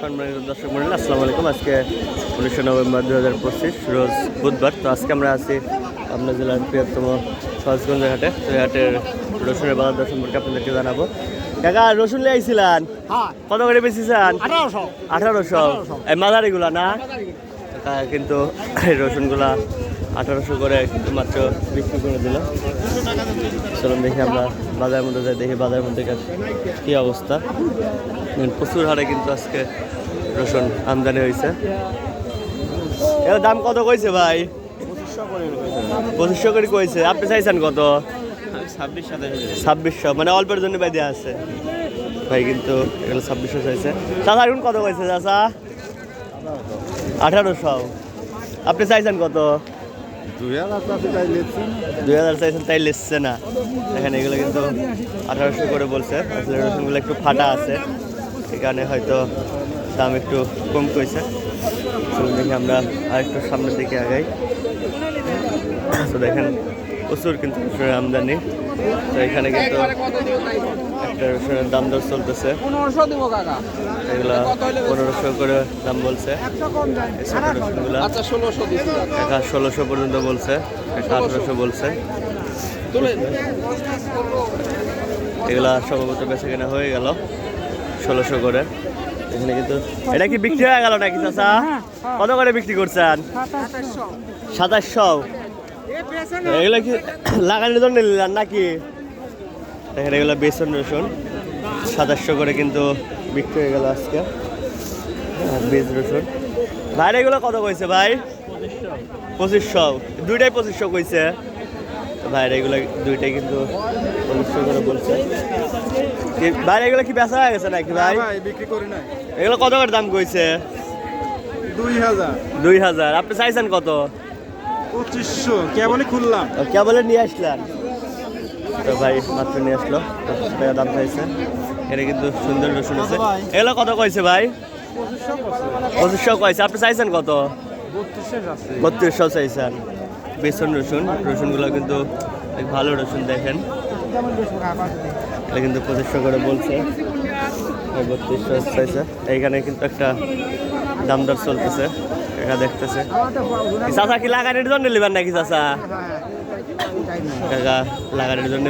সম্মানিত দর্শক মন্ডলী আসসালামু আলাইকুম। আজকে উনিশে নভেম্বর দু হাজার পঁচিশ রোজ বুধবার। তো আজকে আমরা আছি আপনার জেলার বৃহত্তম সহজগঞ্জ হাটে। তো হাটের রসুনের বাজার দর সম্পর্কে আপনাদেরকে জানাব। কাকা রসুন নিয়ে আইছিলেন? হ্যাঁ। কত করে বেশিছেন আঠারোশো। আঠারোশো। এই মাদারিগুলা না? কিন্তু এই রসুনগুলা আঠারোশো করে মাত্র বিক্রি করে দিল চলুন দেখি আমরা বাজারের মধ্যে যাই, দেখি বাজারের মধ্যে কী অবস্থা। প্রচুর হারে কিন্তু আজকে রসুন আমদানি হয়েছে। এর দাম কত কইছে ভাই? পঁচিশশো করে কইছে। আপনি চাইছেন কত? ছাব্বিশশো মানে অল্পের জন্য বাইদে আছে। ভাই কিন্তু এগুলো ছাব্বিশশো চাইছে। চাচা, এখন কত কইছে চাচা? আঠারোশো। আপনি চাইছেন কত? দুই হাজার তাই লিখছে না। এখানে এগুলো কিন্তু আঠারোশো করে বলছে। আসলে একটু ফাটা আছে। এখানে হয়তো দাম একটু কম কইছে। চলুন দেখি আমরা আরেকটু সামনের দিকে আগাই। তো দেখেন প্রচুর কিন্তু রসুনের আমদানি। তো এখানে কিন্তু একটা রসুনের দাম দর চলতেছে। এগুলা পনেরোশো করে দাম বলছে। ছোট আচ্ছা ষোলোশো একা ষোলোশো পর্যন্ত বলছে। একা আঠারোশো বলছে। এগুলা সম্ভবত বেচে কেনা হয়ে গেল। ষোলোশো করে। এখানে কিন্তু এটা কি বিক্রি হয়ে গেল নাকি চাচা? কত করে বিক্রি করছেন? সাতাশশো। এগুলো কি লাগানোর জন্য নিলেন নাকি? দেখেন এগুলো বেসন রসুন সাতাশশো করে কিন্তু বিক্রি হয়ে গেল আজকে। বীজ রসুন ভাই এগুলো কত কইছে ভাই? পঁচিশশো। দুইটাই পঁচিশশো কইছে। তো ভাইরা এগুলো দুইটাই কিন্তু পঁচিশশো করে বলছে। ভাই এগুলো কি বেচা হয়ে গেছে নাকি ভাই? ভাই বিক্রি করি নাই। এগুলো কত করে দাম কইছে? দুই হাজার। দুই হাজার। আপনি চাইছেন কত? পঁচিশশো। কেবলই খুললাম। কে বলে নিয়ে আসলেন? তো ভাই মাত্র নিয়ে আসলো। পঁচিশ টাকা দাম চাইছে। এটা কিন্তু সুন্দর রসুন আছে। এগুলো কত কইছে ভাই? পঁচিশশো কইছে। আপনি চাইছেন কত? বত্রিশশো চাইছেন। বেসন রসুন। রসুনগুলো কিন্তু ভালো রসুন দেখেন। এটা কিন্তু পঁচিশশো করে বলছে। বত্রিশশো চাইছে। এইখানে কিন্তু একটা দাম দর চলতেছে। এটা দেখতেছে। চাচা কি লাগানোর জন্য নেবেন নাকি চাচা? কাকা লাগানোর জন্য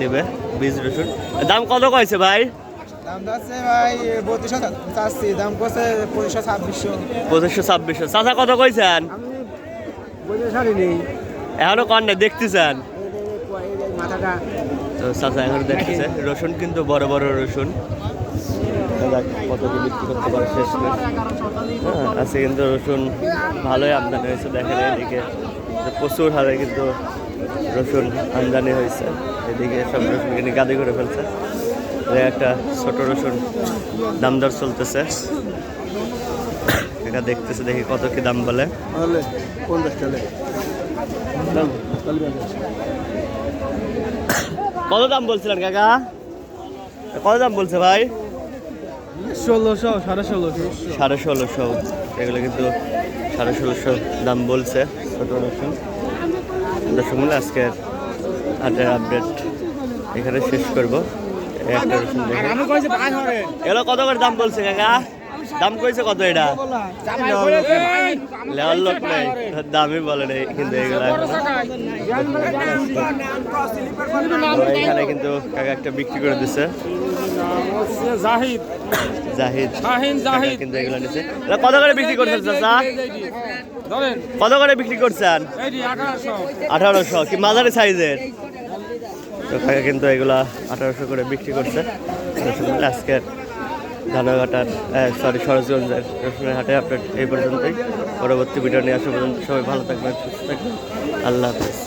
নেবে বীজ রসুন। দাম কত কয়েছে ভাই? পঁচিশশো ছাব্বিশশো। চাচা কত কইছেন? এখনও কন নাই দেখতেছেন? তো চাচা এখন দেখতেছে রসুন কিন্তু বড় বড় রসুন। কত কি বিক্রি করতে পারে শেষ হ্যাঁ আজকে কিন্তু রসুন ভালোই আমদানি হয়েছে দেখেন এদিকে। প্রচুর হারে কিন্তু রসুন আমদানি হয়েছে। এদিকে সব রসুন কিনে গাদি করে ফেলছে। একটা ছোট রসুন দামদার চলতেছে। এটা দেখতেছে দেখি কত কি দাম বলে। কত দাম বলছিলেন কাকা? কত দাম বলছে ভাই? ষোলোশো, সাড়ে ষোলোশো। সাড়ে ষোলোশো, এগুলো কিন্তু সাড়ে ষোলোশো দাম বলছে ছোট রসুন দর্শক মূল্য আজকের হাটের আপডেট এখানে শেষ করব। এগুলো কত করে দাম বলছে কাকা? দাম কইছে কত এটা? লেওয়ার লোক নেই। দামই বলে নেই কিন্তু এগুলো এখনও। এখানে কিন্তু কাকা একটা বিক্রি করে দিছে। জাহিদ। জাহিদ। জাহিদ। কিন্তু এগুলো নিছে। এটা কত করে বিক্রি করছেন চাচা? কত করে বিক্রি করছেন? আঠারোশো। কি মাঝারি সাইজের? তো কাকা কিন্তু এগুলা আঠারোশো করে বিক্রি করছে। আজকের ধানঘাটার সরি সরোজগঞ্জের রসুনের হাটে আপডেট এই পর্যন্তই। পরবর্তী ভিডিও নিয়ে আসা পর্যন্ত সবাই ভালো থাকবেন, সুস্থ থাকবেন। আল্লাহ হাফেজ।